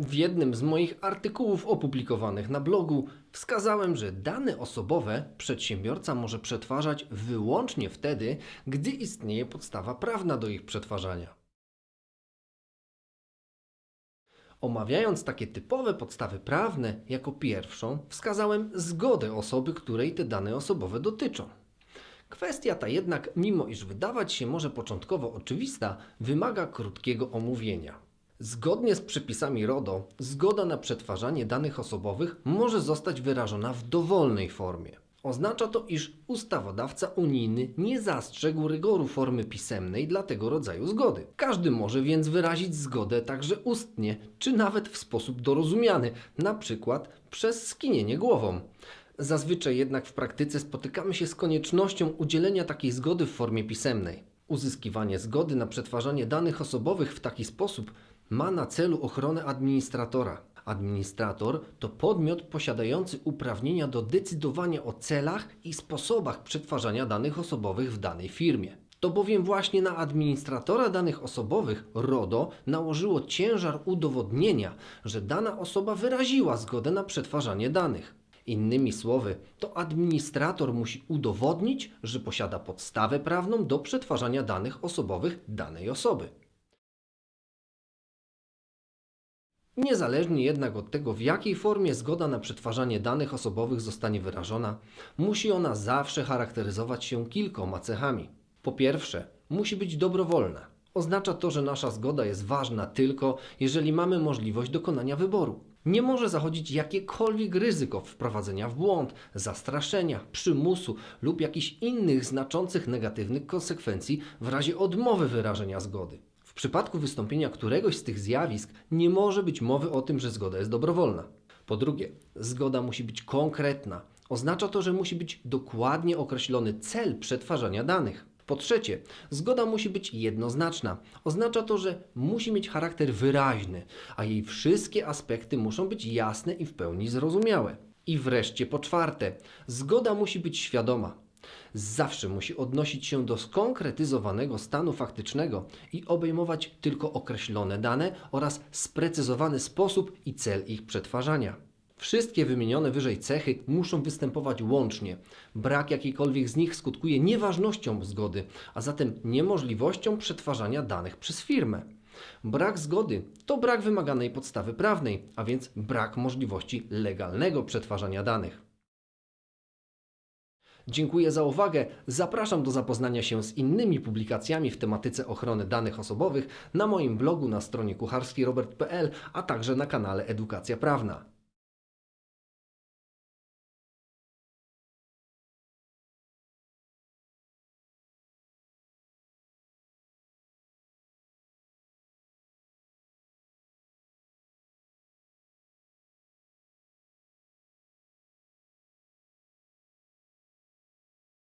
W jednym z moich artykułów opublikowanych na blogu wskazałem, że dane osobowe przedsiębiorca może przetwarzać wyłącznie wtedy, gdy istnieje podstawa prawna do ich przetwarzania. Omawiając takie typowe podstawy prawne, jako pierwszą wskazałem zgodę osoby, której te dane osobowe dotyczą. Kwestia ta jednak, mimo iż wydawać się może początkowo oczywista, wymaga krótkiego omówienia. Zgodnie z przepisami RODO, zgoda na przetwarzanie danych osobowych może zostać wyrażona w dowolnej formie. Oznacza to, iż ustawodawca unijny nie zastrzegł rygoru formy pisemnej dla tego rodzaju zgody. Każdy może więc wyrazić zgodę także ustnie, czy nawet w sposób dorozumiany, na przykład przez skinienie głową. Zazwyczaj jednak w praktyce spotykamy się z koniecznością udzielenia takiej zgody w formie pisemnej. Uzyskiwanie zgody na przetwarzanie danych osobowych w taki sposób ma na celu ochronę administratora. Administrator to podmiot posiadający uprawnienia do decydowania o celach i sposobach przetwarzania danych osobowych w danej firmie. To bowiem właśnie na administratora danych osobowych RODO nałożyło ciężar udowodnienia, że dana osoba wyraziła zgodę na przetwarzanie danych. Innymi słowy, to administrator musi udowodnić, że posiada podstawę prawną do przetwarzania danych osobowych danej osoby. Niezależnie jednak od tego, w jakiej formie zgoda na przetwarzanie danych osobowych zostanie wyrażona, musi ona zawsze charakteryzować się kilkoma cechami. Po pierwsze, musi być dobrowolna. Oznacza to, że nasza zgoda jest ważna tylko, jeżeli mamy możliwość dokonania wyboru. Nie może zachodzić jakiekolwiek ryzyko wprowadzenia w błąd, zastraszenia, przymusu lub jakichś innych znaczących negatywnych konsekwencji w razie odmowy wyrażenia zgody. Przypadku wystąpienia któregoś z tych zjawisk nie może być mowy o tym, że zgoda jest dobrowolna. Po drugie, zgoda musi być konkretna. Oznacza to, że musi być dokładnie określony cel przetwarzania danych. Po trzecie, zgoda musi być jednoznaczna. Oznacza to, że musi mieć charakter wyraźny, a jej wszystkie aspekty muszą być jasne i w pełni zrozumiałe. I wreszcie po czwarte, zgoda musi być świadoma. Zawsze musi odnosić się do skonkretyzowanego stanu faktycznego i obejmować tylko określone dane oraz sprecyzowany sposób i cel ich przetwarzania. Wszystkie wymienione wyżej cechy muszą występować łącznie. Brak jakiejkolwiek z nich skutkuje nieważnością zgody, a zatem niemożliwością przetwarzania danych przez firmę. Brak zgody to brak wymaganej podstawy prawnej, a więc brak możliwości legalnego przetwarzania danych. Dziękuję za uwagę. Zapraszam do zapoznania się z innymi publikacjami w tematyce ochrony danych osobowych na moim blogu na stronie kucharskirobert.pl, a także na kanale Edukacja Prawna.